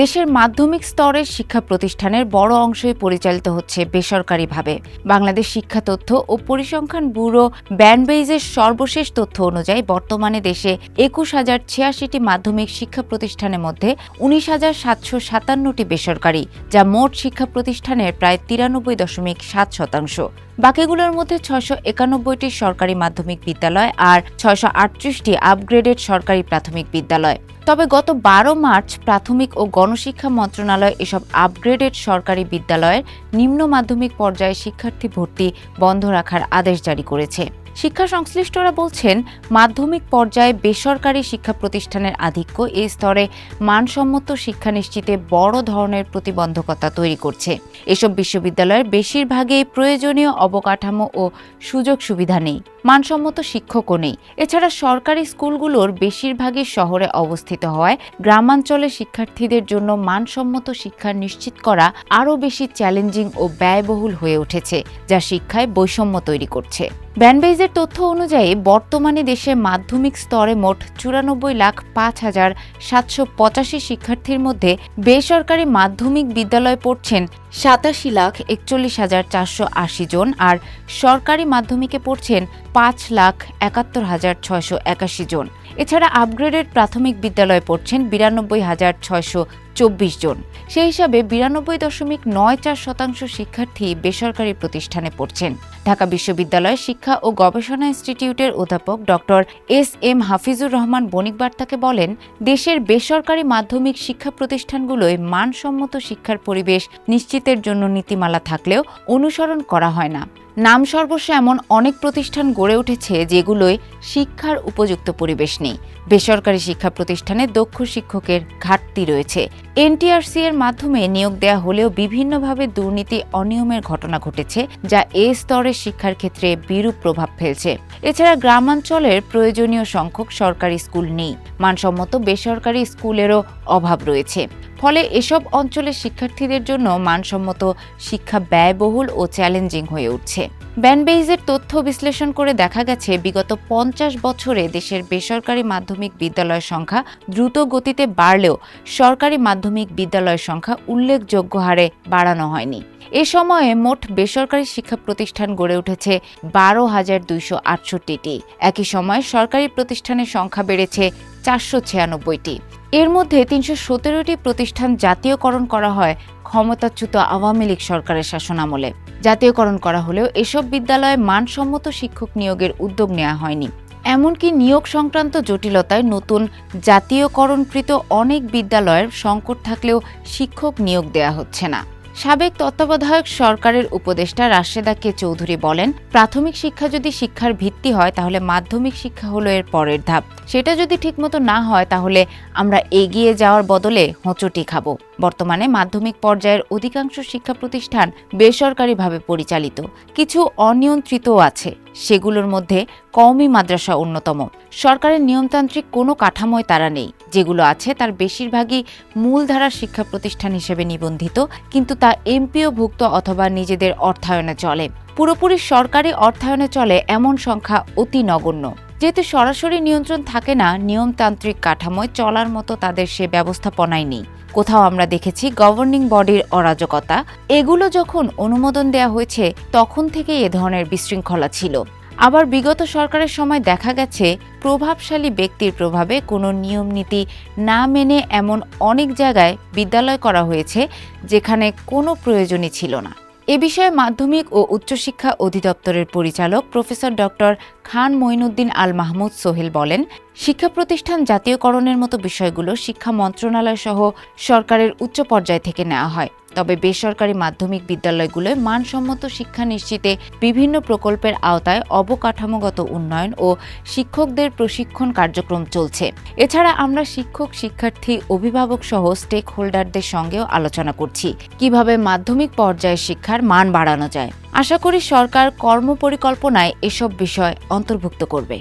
দেশের মাধ্যমিক স্তরের শিক্ষা প্রতিষ্ঠানের বড় অংশই পরিচালিত হচ্ছে বেসরকারিভাবে। বাংলাদেশ শিক্ষা তথ্য ও পরিসংখ্যান ব্যুরো ব্যান্ডবেইজের সর্বশেষ তথ্য অনুযায়ী বর্তমানে দেশে একুশ হাজার ছিয়াশিটি মাধ্যমিক শিক্ষা প্রতিষ্ঠানের মধ্যে উনিশ হাজার সাতশো সাতান্নটি বেসরকারি, যা মোট শিক্ষা প্রতিষ্ঠানের প্রায় তিরানব্বই দশমিক সাত শতাংশ। বাকিগুলোর মধ্যে ছয়শো একানব্বইটি সরকারি মাধ্যমিক বিদ্যালয় আর ছয়শো আটত্রিশটি আপগ্রেডেড সরকারি প্রাথমিক বিদ্যালয়। তবে গত বারো মার্চ প্রাথমিক ও গণশিক্ষা মন্ত্রণালয় এসব আপগ্রেডেড সরকারি বিদ্যালয়ের নিম্ন মাধ্যমিক পর্যায়ে শিক্ষার্থী ভর্তি বন্ধ রাখার আদেশ জারি করেছে। শিক্ষা সংশ্লিষ্টরা বলছেন, মাধ্যমিক পর্যায়ে বেসরকারি শিক্ষা প্রতিষ্ঠানের আধিক্য এ স্তরে মানসম্মত শিক্ষা নিশ্চিতে বড় ধরনের প্রতিবন্ধকতা তৈরি করছে। এসব বিশ্ববিদ্যালয়ের বেশিরভাগেই প্রয়োজনীয় অবকাঠামো ও সুযোগ সুবিধা নেই। মানসম্মত শিক্ষকও নেই। এছাড়া সরকারি স্কুলগুলোর বেশিরভাগই শহরে অবস্থিত হওয়ায় গ্রামাঞ্চলে শিক্ষার্থীদের জন্য মানসম্মত শিক্ষা নিশ্চিত করা আরও বেশি চ্যালেঞ্জিং ও ব্যয়বহুল হয়ে উঠেছে, যা শিক্ষায় বৈষম্য তৈরি করছে। ব্যানবেইজের তথ্য অনুযায়ী, বর্তমানে দেশে মাধ্যমিক স্তরে মোট চুরানব্বই লাখ পাঁচ হাজার সাতশো পঁচাশি শিক্ষার্থীর মধ্যে বেসরকারি মাধ্যমিক বিদ্যালয়ে পড়ছেন সাতাশি লাখ একচল্লিশ হাজার চারশো আশি জন আর সরকারি মাধ্যমিকে পড়ছেন পাঁচ লাখ একাত্তর হাজার ছয়শো একাশি জন। এছাড়া আপগ্রেডেড প্রাথমিক বিদ্যালয়ে পড়ছেন বিরানব্বই হাজার ছয়শো চব্বিশ জন। সেই হিসাবে বিরানব্বই দশমিক নয় চার শতাংশ শিক্ষার্থী বেসরকারি প্রতিষ্ঠানে পড়ছেন। ঢাকা বিশ্ববিদ্যালয় শিক্ষা ও গবেষণা ইনস্টিটিউটের অধ্যাপক doctor S M Hafizur Rahman বণিক বার্তাকে বলেন, দেশের বেসরকারি মাধ্যমিক শিক্ষা প্রতিষ্ঠানগুলোয় মানসম্মত শিক্ষার পরিবেশ নিশ্চিতের জন্য নীতিমালা থাকলেও অনুসরণ করা হয় না। নাম সর্বস্ব এমন অনেক প্রতিষ্ঠান গড়ে উঠেছে যেগুলোয় শিক্ষার উপযুক্ত পরিবেশ নেই। বেসরকারি শিক্ষা প্রতিষ্ঠানে দক্ষ শিক্ষকের ঘাটতি রয়েছে। এনটিআরসি এর মাধ্যমে নিয়োগ দেয়া হলেও বিভিন্নভাবে দুর্নীতি, অনিয়মের ঘটনা ঘটেছে, যা এ স্তরের শিক্ষার ক্ষেত্রে বিরূপ প্রভাব ফেলছে। এছাড়া গ্রামাঞ্চলের প্রয়োজনীয় সংখ্যক সরকারি স্কুল নেই। মানসম্মত বেসরকারি স্কুলেরও অভাব রয়েছে। ফলে এসব অঞ্চলের শিক্ষার্থীদের জন্য মানসম্মত শিক্ষা ব্যয়বহুল ও চ্যালেঞ্জিং হয়ে উঠছে। ব্যানবেইজের তথ্য বিশ্লেষণ করে দেখা গেছে, বিগত পঞ্চাশ বছরে দেশের বেসরকারি মাধ্যমিক বিদ্যালয়ের সংখ্যা দ্রুত গতিতে বাড়লেও সরকারি মাধ্যমিক বিদ্যালয়ের সংখ্যা উল্লেখযোগ্য হারে বাড়ানো হয়নি। এ সময়ে মোট বেসরকারি শিক্ষা প্রতিষ্ঠান গড়ে উঠেছে বারো হাজার দুইশো আটষট্টিটি। একই সময়ে সরকারি প্রতিষ্ঠানের সংখ্যা বেড়েছে চারশো ছিয়ানব্বইটি। এর মধ্যে তিনশো সতেরোটি প্রতিষ্ঠান জাতীয়করণ করা হয় ক্ষমতাচ্যুত আওয়ামী লীগ সরকারের শাসনামলে। জাতীয়করণ করা হলেও এসব বিদ্যালয়ে মানসম্মত শিক্ষক নিয়োগের উদ্যোগ নেওয়া হয়নি। এমনকি নিয়োগ সংক্রান্ত জটিলতায় নতুন জাতীয়করণকৃত অনেক বিদ্যালয়ের সংকট থাকলেও শিক্ষক নিয়োগ দেয়া হচ্ছে না। সাবেক তত্ত্বাবধায়ক সরকারের উপদেষ্টা রাশেদা কে চৌধুরী বলেন, প্রাথমিক শিক্ষা যদি শিক্ষার ভিত্তি হয়, তাহলে মাধ্যমিক শিক্ষা হলো এর পরের ধাপ। সেটা যদি ঠিকমতো না হয়, তাহলে আমরা এগিয়ে যাওয়ার বদলে হোঁচটি খাব। বর্তমানে মাধ্যমিক পর্যায়ের অধিকাংশ শিক্ষা প্রতিষ্ঠান বেসরকারিভাবে পরিচালিত। কিছু অনিয়ন্ত্রিতও আছে। সেগুলোর মধ্যে কওমি মাদ্রাসা অন্যতম। সরকারের নিয়মতান্ত্রিক কোনো কাঠামোয় তারা নেই। যেগুলো আছে তার বেশিরভাগই মূলধারার শিক্ষা প্রতিষ্ঠান হিসেবে নিবন্ধিত, কিন্তু তা এমপিওভুক্ত অথবা নিজেদের অর্থায়নে চলে। পুরোপুরি সরকারি অর্থায়নে চলে এমন সংখ্যা অতি নগণ্য। যেহেতু সরাসরি নিয়ন্ত্রণ থাকে না, নিয়মতান্ত্রিক কাঠামোয় চলার মতো তাদের সে ব্যবস্থাপনাই নেই। কোথাও আমরা দেখেছি গভর্নিং বডির অরাজকতা। এগুলো যখন অনুমোদন দেয়া হয়েছে, তখন থেকেই এ ধরনের বিশৃঙ্খলা ছিল। আবার বিগত সরকারের সময় দেখা গেছে, প্রভাবশালী ব্যক্তির প্রভাবে কোনো নিয়ম নীতি না মেনে এমন অনেক জায়গায় বিদ্যালয় করা হয়েছে, যেখানে কোনো প্রয়োজনই ছিল না। এ বিষয়ে মাধ্যমিক ও উচ্চশিক্ষা অধিদপ্তরের পরিচালক প্রফেসর ডক্টর খান মঈনুদ্দিন আল মাহমুদ সোহেল বলেন শিক্ষা প্রতিষ্ঠান জাতীয়করণের মতো বিষয়গুলো শিক্ষা মন্ত্রণালয় সহ সরকারের উচ্চ পর্যায় থেকে নেওয়া হয়। তবে বেসরকারি মাধ্যমিক বিদ্যালয়গুলোয় মানসম্মত শিক্ষা নিশ্চিতে বিভিন্ন প্রকল্পের আওতায় অবকাঠামোগত উন্নয়ন ও শিক্ষকদের প্রশিক্ষণ কার্যক্রম চলছে। এছাড়া আমরা শিক্ষক, শিক্ষার্থী, অভিভাবক সহ স্টেক হোল্ডারদের সঙ্গেও আলোচনা করছি। কীভাবে মাধ্যমিক পর্যায়ের শিক্ষার মান বাড়ানো যায়? আশা করি সরকার কর্মপরিকল্পনায় এসব বিষয় অন্তর্ভুক্ত করবে।